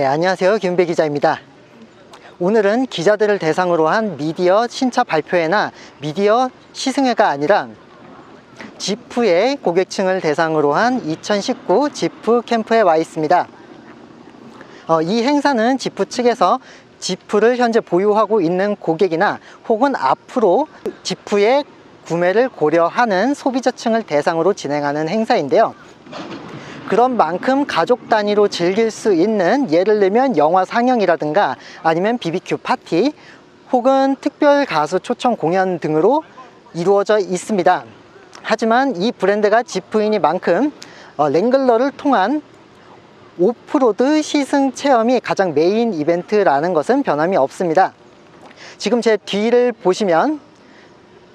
네, 안녕하세요. 김배 기자입니다. 오늘은 기자들을 대상으로 한 미디어 신차 발표회나 미디어 시승회가 아니라 지프의 고객층을 대상으로 한 2019 지프 캠프에 와 있습니다. 어, 이 행사는 지프 측에서 지프를 현재 보유하고 있는 고객이나 혹은 앞으로 지프의 구매를 고려하는 소비자층을 대상으로 진행하는 행사인데요. 그런 만큼 가족 단위로 즐길 수 있는 예를 들면 영화 상영이라든가 아니면 BBQ 파티 혹은 특별 가수 초청 공연 등으로 이루어져 있습니다. 하지만 이 브랜드가 지프이니만큼 어, 랭글러를 통한 오프로드 시승 체험이 가장 메인 이벤트라는 것은 변함이 없습니다. 지금 제 뒤를 보시면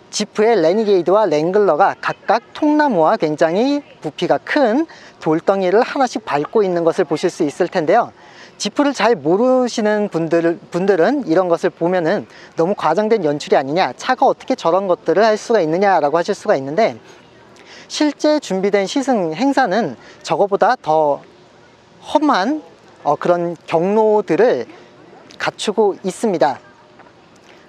지프의 레니게이드와 랭글러가 각각 통나무와 굉장히 부피가 큰 돌덩이를 하나씩 밟고 있는 것을 보실 수 있을 텐데요. 지프를 잘 모르시는 분들, 분들은 이런 것을 보면은 너무 과장된 연출이 아니냐, 차가 어떻게 저런 것들을 할 수가 있느냐 라고 하실 수가 있는데, 실제 준비된 시승 행사는 저거보다 더 험한 어, 그런 경로들을 갖추고 있습니다.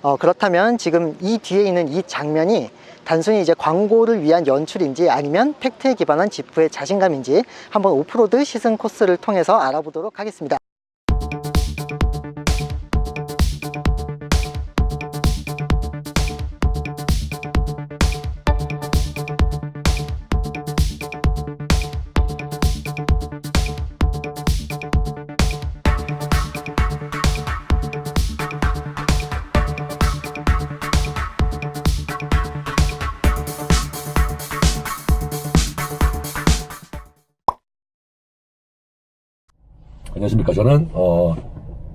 어, 그렇다면 지금 이 뒤에 있는 이 장면이 단순히 이제 광고를 위한 연출인지 아니면 팩트에 기반한 지프의 자신감인지 한번 오프로드 시승 코스를 통해서 알아보도록 하겠습니다. 저는, 어,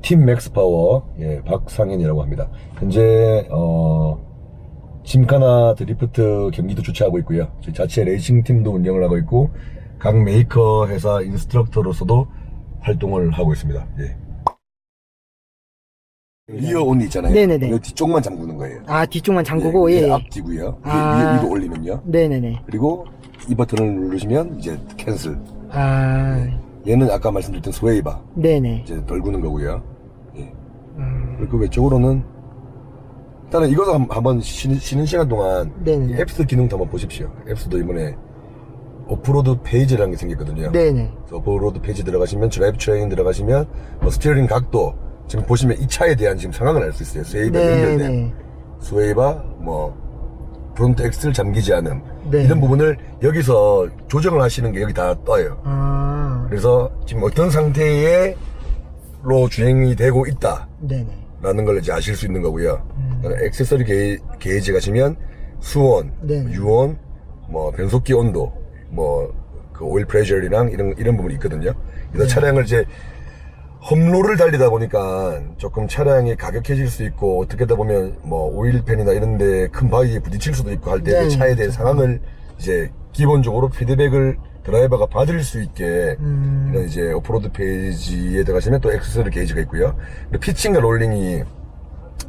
팀 맥스파워, 예, 박상현이라고 합니다. 현재, 어, 짐카나 드리프트 경기도 주최하고 있고요. 저희 자체 레이싱 팀도 운영을 하고 있고, 각 메이커 회사 인스트럭터로서도 활동을 하고 있습니다. 예. 리어 온이 있잖아요. 네네네. 이 뒤쪽만 잠그는 거예요. 아 뒤쪽만 잠그고 예, 예. 앞뒤고요. 아. 위에 위로 올리면요. 네네네. 그리고 이 버튼을 누르시면 이제 캔슬. 아 얘는 아까 말씀드렸던 스웨이바. 네네. 이제 덜 구는 거고요. 예. 음, 그리고 왼쪽으로는 일단은 이것도 한- 한번 쉬는, 쉬는 시간 동안 네네. 이 앱스 기능도 한번 보십시오. 앱스도 이번에 오프로드 페이지라는 게 생겼거든요. 네네. 그래서 오프로드 페이지 들어가시면 드라이브 트레인 들어가시면 뭐 스티어링 각도 지금 보시면 이 차에 대한 지금 상황을 알 수 있어요. 스웨이바 네네. 스웨이바 뭐 프론트 엑셀 잠기지 않음 네. 이런 부분을 여기서 조정을 하시는 게 여기 다 떠요. 아 그래서 지금 어떤 상태로 주행이 되고 있다. 네네. 라는 걸 이제 아실 수 있는 거고요. 음. 그다음에 액세서리 게이, 게이지 가시면 수온, 네. 유온, 뭐 변속기 온도, 뭐 그 오일 프레셔이랑 이런 이런 부분이 있거든요. 그래서 네. 차량을 이제 험로를 달리다 보니까 조금 차량이 가격해질 수 있고 어떻게 하다 보면 뭐 오일팬이나 이런 데 큰 바위에 부딪힐 수도 있고 할때 네. 그 차에 대한 상황을 이제 기본적으로 피드백을 드라이버가 받을 수 있게 음. 이런 이제 오프로드 페이지에 들어가시면 또 액세서리 게이지가 있고요. 근데 피칭과 롤링이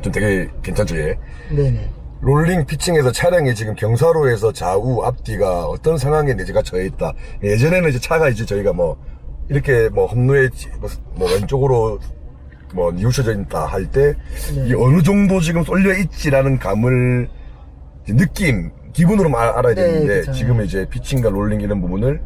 좀 되게 괜찮죠, 얘. 네네. 롤링 피칭에서 차량이 지금 경사로에서 좌우 앞뒤가 어떤 상황에 내재가 처해 있다. 예전에는 이제 차가 이제 저희가 뭐 이렇게 뭐 험로에 지- 뭐, 뭐 왼쪽으로 뭐 뉘우쳐져 있다 할때 네. 이 어느 정도 지금 쏠려 있지라는 감을 이제 느낌 기분으로 알- 알아야 네, 되는데 그쵸. 지금 이제 피칭과 롤링 이런 부분을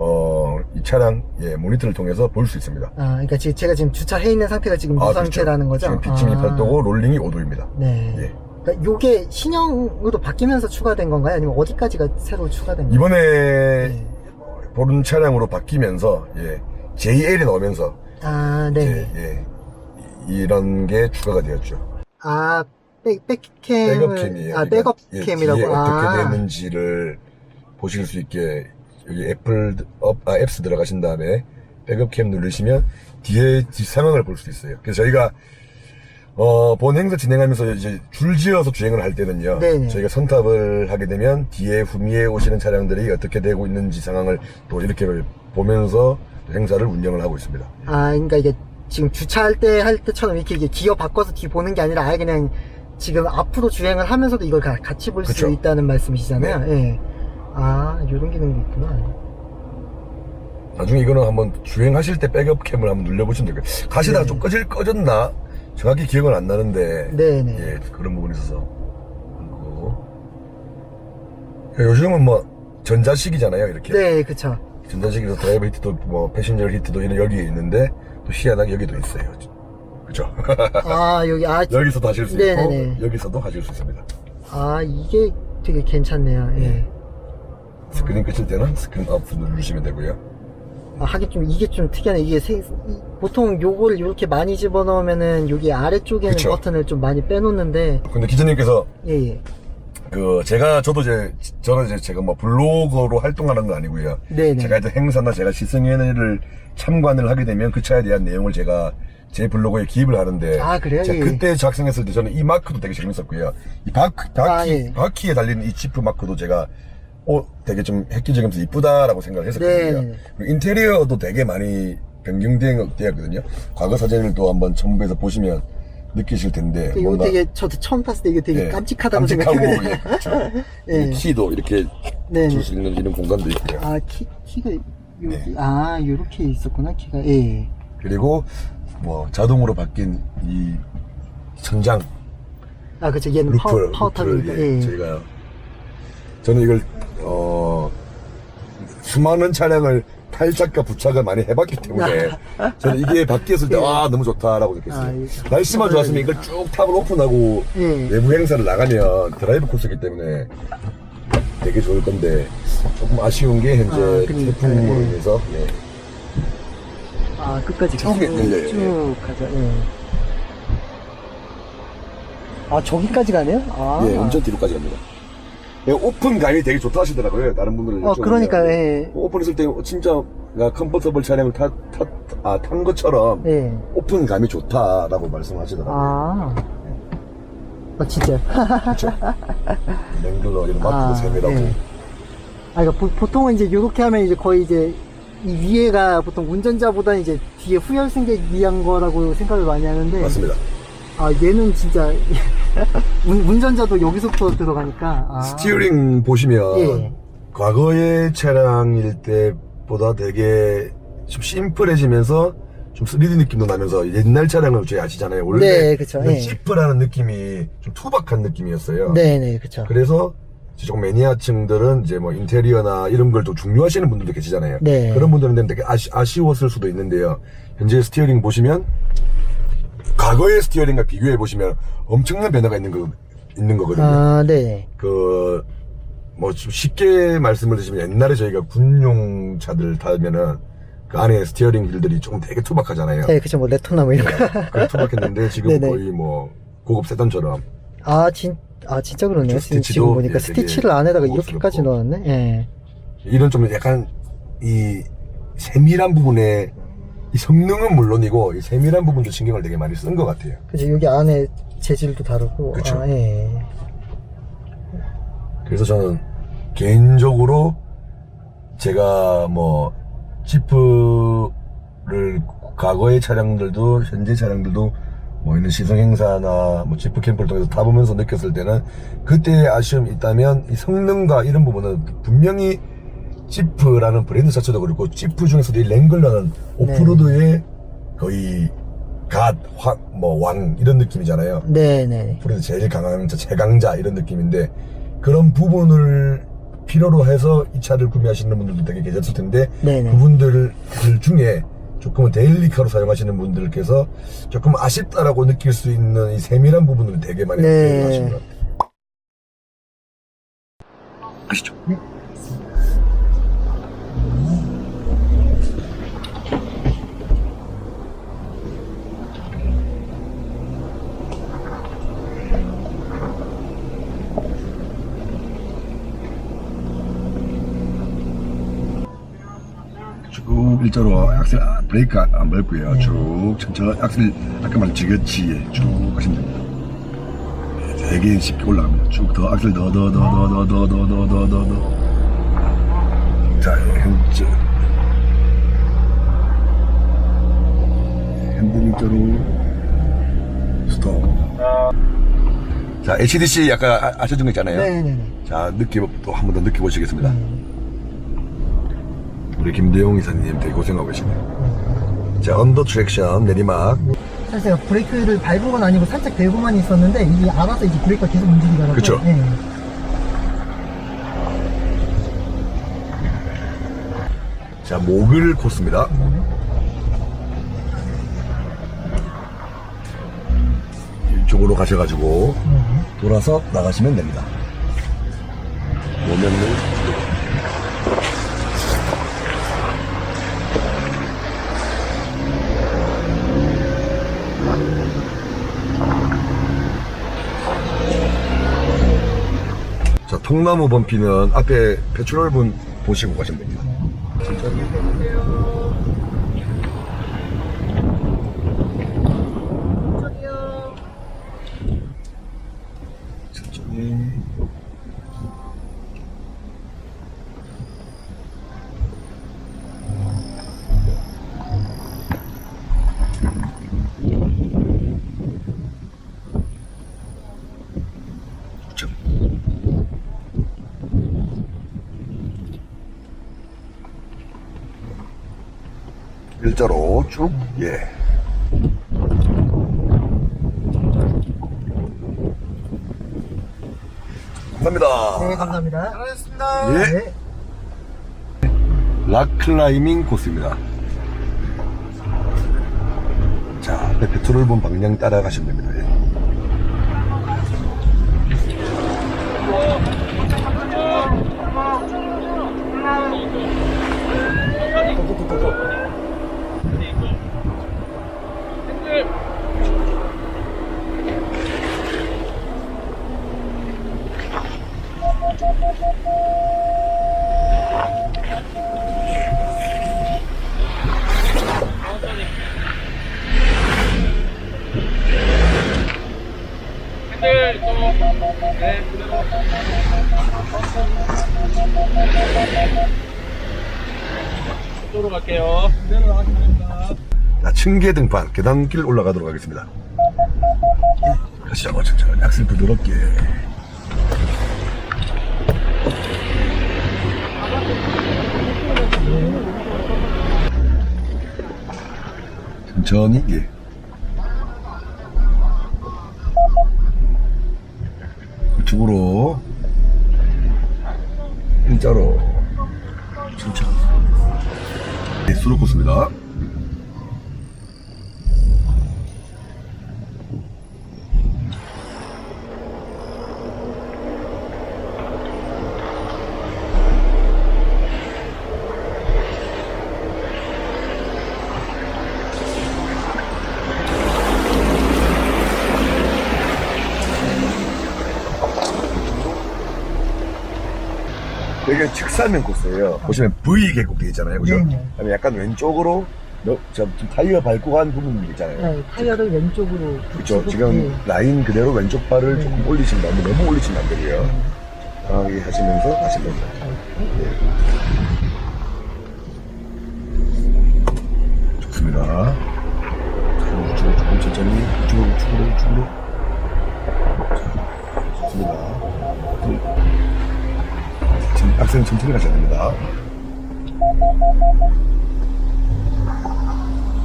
어, 이 차량 예, 모니터를 통해서 볼 수 있습니다. 아 그러니까 지금 제가 지금 주차해 있는 상태가 지금 이 아, 상태라는 그렇죠. 거죠. 지금 피칭이 아. 8도고 롤링이 5도입니다. 네. 예. 그러니까 요게 신형으로 바뀌면서 추가된 건가요? 아니면 어디까지가 새로 추가된 건가요? 이번에 네. 보른 차량으로 바뀌면서 예, JL이 나오면서 아 네. 예, 예, 이런 게 추가가 되었죠. 아 백, 백캠 백업캠이에요. 아 그러니까, 백업캠이라고 예, 뒤에 어떻게 아. 되는지를 보실 수 있게 여기 애플 업, 아, 앱스 들어가신 다음에 백업캠 누르시면 뒤에 뒷 상황을 볼 수 있어요. 그래서 저희가 어, 본 행사 진행하면서 이제 줄지어서 주행을 할 때는요. 네네. 저희가 선탑을 하게 되면 뒤에 후미에 오시는 차량들이 어떻게 되고 있는지 상황을 또 이렇게 보면서 행사를 운영을 하고 있습니다. 아, 그러니까 이게 지금 주차할 때 할 때처럼 이렇게 이게 기어 바꿔서 뒤 보는 게 아니라 아예 그냥 지금 앞으로 주행을 하면서도 이걸 가- 같이 볼 수 그쵸. 네. 있다는 말씀이시잖아요. 예. 아, 이런 기능도 있구나. 나중에 이거는 한번 주행하실 때 백업 캠을 한번 눌려보시면 될거예요 가시다가 네. 좀 꺼질, 꺼졌나? 정확히 기억은 안 나는데. 네네. 예, 그런 부분이 있어서. 그리고 요즘은 뭐, 전자식이잖아요, 이렇게. 네, 그쵸. 전자식에서 드라이버 히트도, 뭐, 패신저 히트도 이런 여기 있는데, 또 희한하게 여기도 있어요. 그죠? 아, 여기, 아, 여기서도 하실 수 있고, 네네네. 여기서도 하실 수 있습니다. 아, 이게 되게 괜찮네요. 예. 스크린 끄실 때는 스크린 업 누르시면 되고요. 아, 하긴 좀 이게 좀 특이하네. 이게 세- 이- 보통 요거를 이렇게 많이 집어넣으면은 여기 아래쪽에는 그쵸. 버튼을 좀 많이 빼놓는데, 근데 기자님께서 예, 예. 그 제가 저도 이제 저는 이제 제가 뭐 블로거로 활동하는 건 아니고요. 네네. 제가 이제 행사나 제가 시승회를 참관을 하게 되면 그 차에 대한 내용을 제가 제 블로그에 기입을 하는데 아, 그래요? 제가 예. 그때 작성했을 때 저는 이 마크도 되게 재밌었고요. 이 바퀴 바퀴 아, 예. 바퀴에 달린 이 지프 마크도 제가 어 되게 좀 획기적이면서 이쁘다라고 생각을 했었거든요. 그리고 인테리어도 되게 많이 변경되었거든요. 과거 사진을 또 한번 첨부해서 보시면 느끼실 텐데 이거 되게, 저도 처음 봤을 때 이게 되게 예, 깜찍하다고 깜찍하고 생각했거든요. 예, 그렇죠. 예. 이 키도 이렇게 네네. 줄 수 있는 이런 공간도 있고요. 아, 키, 키가, 여기, 네. 아, 요렇게 있었구나, 키가. 예. 그리고 뭐 자동으로 바뀐 이 천장 아, 그쵸. 얘는 루프, 파워, 파워 루프를. 예, 예. 저희가 저는 이걸 어 수많은 차량을 탈착과 부착을 많이 해봤기 때문에 저는 이게 바뀌었을 때와 너무 좋다라고 느꼈어요. 아, 예. 날씨만 좋았으면 이걸 쭉 탑을 오픈하고 예. 외부 행사를 나가면 드라이브 코스이기 때문에 되게 좋을 건데 조금 아쉬운 게 현재 아, 그러니까, 태풍으로 예. 인해서 예. 아, 끝까지 쭉 쭉, 열려요, 쭉 가자. 예. 아, 저기까지 가네요? 아. 예, 엄청 뒤로까지 갑니다. 예, 오픈감이 되게 좋다 하시더라고요. 다른 분들은. 어. 그러니까, 예. 오픈했을 때 진짜 나 컴포터블 차량을 타, 타, 아, 탄 것처럼 예. 오픈감이 좋다라고 말씀하시더라고요. 아. 아, 진짜요? 그렇죠. 랭글러 이런 마크도 아, 세밀하고. 예. 아, 그러니까 보, 보통은 이제 요렇게 하면 이제 거의 이제 이 위에가 보통 운전자보다 이제 뒤에 후열 승객 위한 거라고 생각을 많이 하는데. 맞습니다. 아, 얘는 진짜 운, 운전자도 여기서부터 들어가니까. 아. 스티어링 보시면 예. 과거의 차량일 때보다 되게 좀 심플해지면서 좀 3D 느낌도 나면서 옛날 차량을 저희 아시잖아요. 원래 네, 그쵸. 예. 지프라는 느낌이 좀 투박한 느낌이었어요. 네네, 그쵸. 그래서 이제 조금 매니아층들은 이제 뭐 인테리어나 이런 걸 또 중요하시는 분들도 계시잖아요. 네. 그런 분들은 되게 아쉬, 아쉬웠을 수도 있는데요. 현재 스티어링 보시면 과거의 스티어링과 비교해 보시면 엄청난 변화가 있는 거 있는 거거든요. 아, 네. 그, 뭐, 좀 쉽게 말씀을 드리면 옛날에 저희가 군용 차들 타면은 그 안에 스티어링 휠들이 조금 되게 투박하잖아요. 네, 그쵸. 뭐, 레토나 뭐 이런 거. 그 투박했는데 지금 네네. 거의 뭐 고급 세단처럼 아, 진, 아, 진짜 그러네요. 지금, 스티치도 지금 보니까 되게 스티치를 안에다가 이렇게까지. 넣었네. 예. 이런 좀 약간 이 세밀한 부분에 이 성능은 물론이고 이 세밀한 부분도 신경을 되게 많이 쓴 것 같아요. 그죠. 여기 안에 재질도 다르고. 그쵸. 아, 예. 그래서 저는 개인적으로 제가 뭐 지프를 과거의 차량들도 현재 차량들도 뭐 있는 시승 행사나 뭐 지프 캠프를 통해서 타보면서 느꼈을 때는 그때의 아쉬움이 있다면 이 성능과 이런 부분은 분명히 지프라는 브랜드 자체도 그렇고 지프 중에서도 이 랭글러는 오프로드의 거의 갓, 확, 뭐, 왕, 이런 느낌이잖아요. 네네. 프로에서 제일 강한 자, 최강자 이런 느낌인데 그런 부분을 필요로 해서 이 차를 구매하시는 분들도 되게 계셨을 텐데 네네. 그분들 중에 조금은 데일리카로 사용하시는 분들께서 조금 아쉽다라고 느낄 수 있는 이 세밀한 부분을 되게 많이 네. 느끼시는 것 같아요. 아시죠? 쭉 일자로 악셀 아, 브레이크 안- 안 밟고요. 네. 쭉 천천히 악셀 아까 말한 지그치에 쭉 가시면 됩니다. 네, 되게 쉽게 올라갑니다. 쭉 더 악셀 더 더 더 더 더 더 더 더 더더더 자, 현재 핸들 일자로 스톱. 자, HDC 약간 아- 아셨던 거 있잖아요. 네네네. 자, 느껴 또한 번 더 느껴보시겠습니다. 음. 우리 김대용 이사님 되게 고생하고 계시네요. 자, 언더 트랙션 내리막. 사실 제가 브레이크를 밟은 건 아니고 살짝 대고만 있었는데 이게 알아서 이제 브레이크가 계속 움직이더라고요. 그쵸. 네. 자, 목을 코스입니다. 이쪽으로 가셔가지고 돌아서 나가시면 됩니다. 오면은 통나무 범피는 앞에 배출얼분 보시고 가시면 됩니다. 천천히. 좀. 일자로 쭉, 예. 감사합니다. 네, 감사합니다. 잘하셨습니다. 예. 네. 락클라이밍 코스입니다. 자, 앞에 페트롤 본 방향 따라가시면 됩니다. 예. 자, 층계 등판, 계단길 올라가도록 하겠습니다. 가시죠, 천천히. 악셀 부드럽게. 천천히, 예. 우측으로. 일자로. 천천히. 네, 수로 꽂습니다. 직사면 코스예요. 보시면 V 계곡 되어 있잖아요. 그죠? 네네. 그다음에 약간 왼쪽으로 너, 좀 타이어 밟고 간 부분이 있잖아요. 네, 타이어를 왼쪽으로 그렇죠. 붙이고, 지금 네. 라인 그대로 왼쪽 발을 네. 조금 올리시면 너무 너무 올리시면 안 되고요. 강하게 하시면서 하시면 됩니다. 좋습니다. 조금 우측으로 조금 천천히 우측으로 우측으로 좋습니다. 악셀은 천천히 가셔야 됩니다.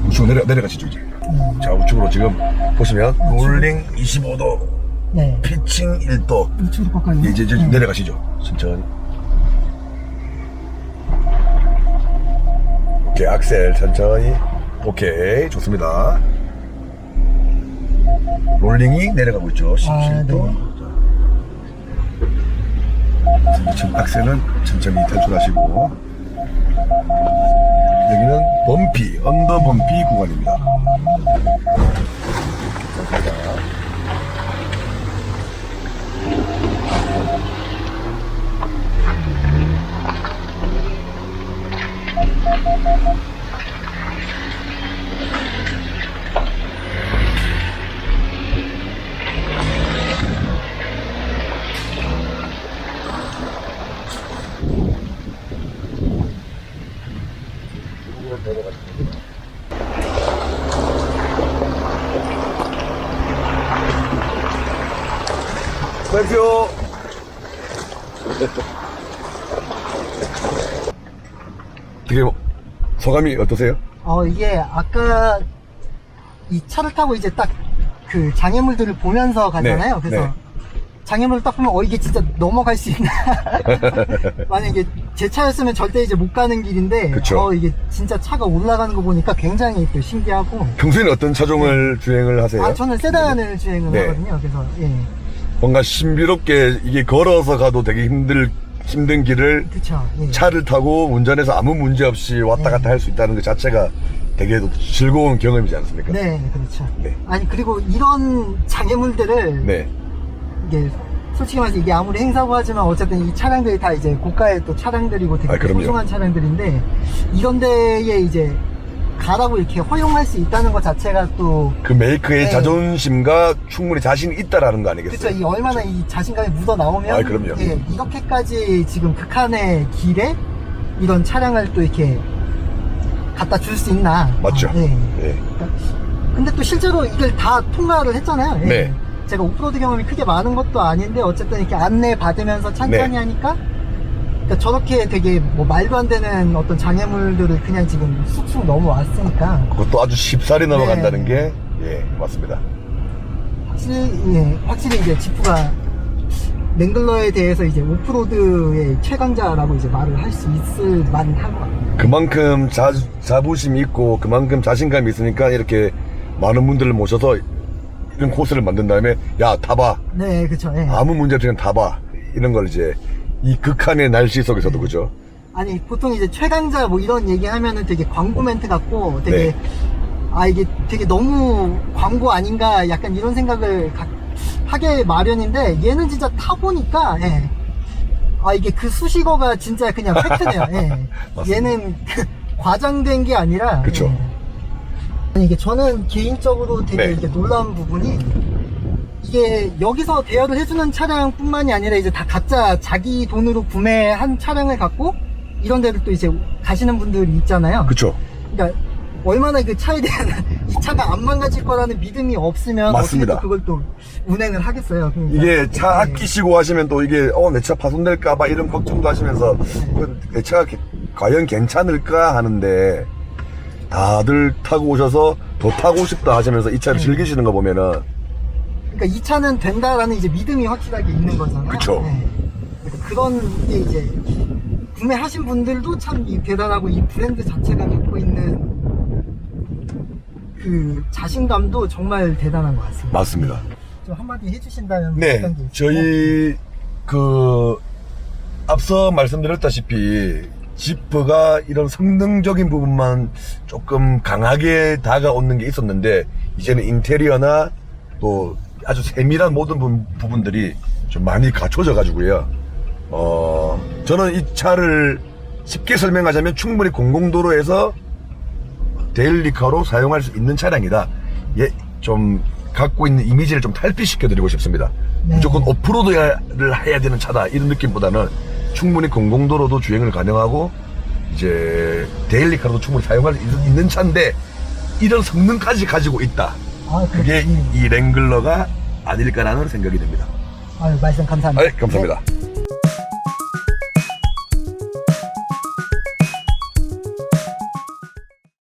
우측으로 내려, 내려가시죠, 이제. 자, 우측으로 지금 보시면 롤링 25도, 네. 피칭 1도. 우측으로 깎아요. 이제, 이제 네. 내려가시죠. 천천히. 오케이, 악셀 천천히. 오케이, 좋습니다. 롤링이 내려가고 있죠. 17도. 네. 자, 지금 악셀은 천천히 탈출하시고. 여기는 범피, 언더 범피 구간입니다. 좋습니다. 땡큐. 어떻게 소감이 어떠세요? 어, 이게 아까 이 차를 타고 이제 딱 그 장애물들을 보면서 가잖아요. 네, 그래서 네. 장애물을 딱 보면 어 이게 진짜 넘어갈 수 있나? 만약에 제 차였으면 절대 이제 못 가는 길인데 그쵸. 어 이게 진짜 차가 올라가는 거 보니까 굉장히 또 신기하고 평소에는 어떤 차종을 주행을 하세요? 아 저는 세단을 주행을 네. 하거든요. 그래서 예. 뭔가 신비롭게 이게 걸어서 가도 되게 힘들 힘든 길을 그쵸. 예. 차를 타고 운전해서 아무 문제 없이 왔다 갔다 할 수 있다는 것 자체가 되게 즐거운 경험이지 않습니까? 네, 그렇죠. 네. 아니 그리고 이런 장애물들을 네. 이게 솔직히 말해서 이게 아무리 행사고 하지만 어쨌든 이 차량들이 다 이제 고가의 또 차량들이고 되게 아, 그럼요. 소중한 차량들인데 이런 데에 이제 가라고 이렇게 허용할 수 있다는 것 자체가 또 그 메이커의 네. 자존심과 충분히 자신이 있다라는 거 아니겠어요? 이 얼마나 이 자신감이 묻어 나오면 아, 그럼요. 예, 이렇게까지 지금 극한의 길에 이런 차량을 또 이렇게 갖다 줄 수 있나 맞죠? 아, 예. 네. 근데 또 실제로 이걸 다 통과를 했잖아요. 예. 네. 제가 오프로드 경험이 크게 많은 것도 아닌데 어쨌든 이렇게 안내 받으면서 천천히 네. 하니까 그러니까 저렇게 되게 뭐 말도 안 되는 어떤 장애물들을 그냥 지금 쑥쑥 넘어왔으니까 그것도 아주 쉽사리 넘어간다는 네. 게, 예, 맞습니다. 확실히 예, 확실히 이제 지프가 랭글러에 대해서 이제 오프로드의 최강자라고 이제 말을 할 수 있을 만한 것 같아요. 그만큼 자, 자부심이 있고 그만큼 자신감이 있으니까 이렇게 많은 분들을 모셔서 이런 코스를 만든 다음에 야 타봐 네, 그렇죠. 예. 아무 문제 없이 그냥 타봐 이런 걸 이제 이 극한의 날씨 속에서도 그죠 아니 보통 이제 최강자 뭐 이런 얘기하면은 되게 광고 멘트 같고 되게 네. 아 이게 되게 너무 광고 아닌가 약간 이런 생각을 가- 하게 마련인데 얘는 진짜 타보니까 예. 아 이게 그 수식어가 진짜 그냥 팩트네요. 예. 얘는 그 과장된 게 아니라 그쵸. 예. 아니 이게 저는 개인적으로 되게 네. 이게 놀라운 부분이 이게 여기서 대여를 해주는 차량뿐만이 아니라 이제 다 각자 자기 돈으로 구매한 차량을 갖고 이런 데를 또 이제 가시는 분들이 있잖아요. 그쵸 그러니까 얼마나 그 차에 대한 이 차가 안 망가질 거라는 믿음이 없으면 맞습니다. 어떻게 또 그걸 또 운행을 하겠어요. 그러니까. 이게 차 네. 아끼시고 하시면 또 이게 어 내 차 파손될까봐 이런 걱정도 하시면서 그내 차가 개- 과연 괜찮을까 하는데 다들 타고 오셔서 더 타고 싶다 하시면서 이 차를 네. 즐기시는 거 보면은 그러니까 이 차는 된다라는 이제 믿음이 확실하게 있는 거잖아요. 그쵸. 네. 그러니까 그런 게 이제 구매하신 분들도 참 이 대단하고 이 브랜드 자체가 갖고 있는 그 자신감도 정말 대단한 것 같습니다. 맞습니다. 좀 한마디 해주신다면 네, 어떤 게 있을까요? 저희 그 앞서 말씀드렸다시피 지프가 이런 성능적인 부분만 조금 강하게 다가오는 게 있었는데 이제는 인테리어나 또 아주 세밀한 모든 부- 부분들이 좀 많이 갖춰져 가지고요. 어, 저는 이 차를 쉽게 설명하자면 충분히 공공도로에서 데일리카로 사용할 수 있는 차량이다. 예, 좀 갖고 있는 이미지를 좀 탈피시켜 드리고 싶습니다. 네. 무조건 오프로드를 해야 되는 차다. 이런 느낌보다는 충분히 공공도로도 주행을 가능하고 이제 데일리카로도 충분히 사용할 수 있- 있는 차인데 이런 성능까지 가지고 있다. 아, 그게 네. 이 랭글러가 아닐까라는 생각이 듭니다. 아유, 말씀 감사합니다. 네, 감사합니다.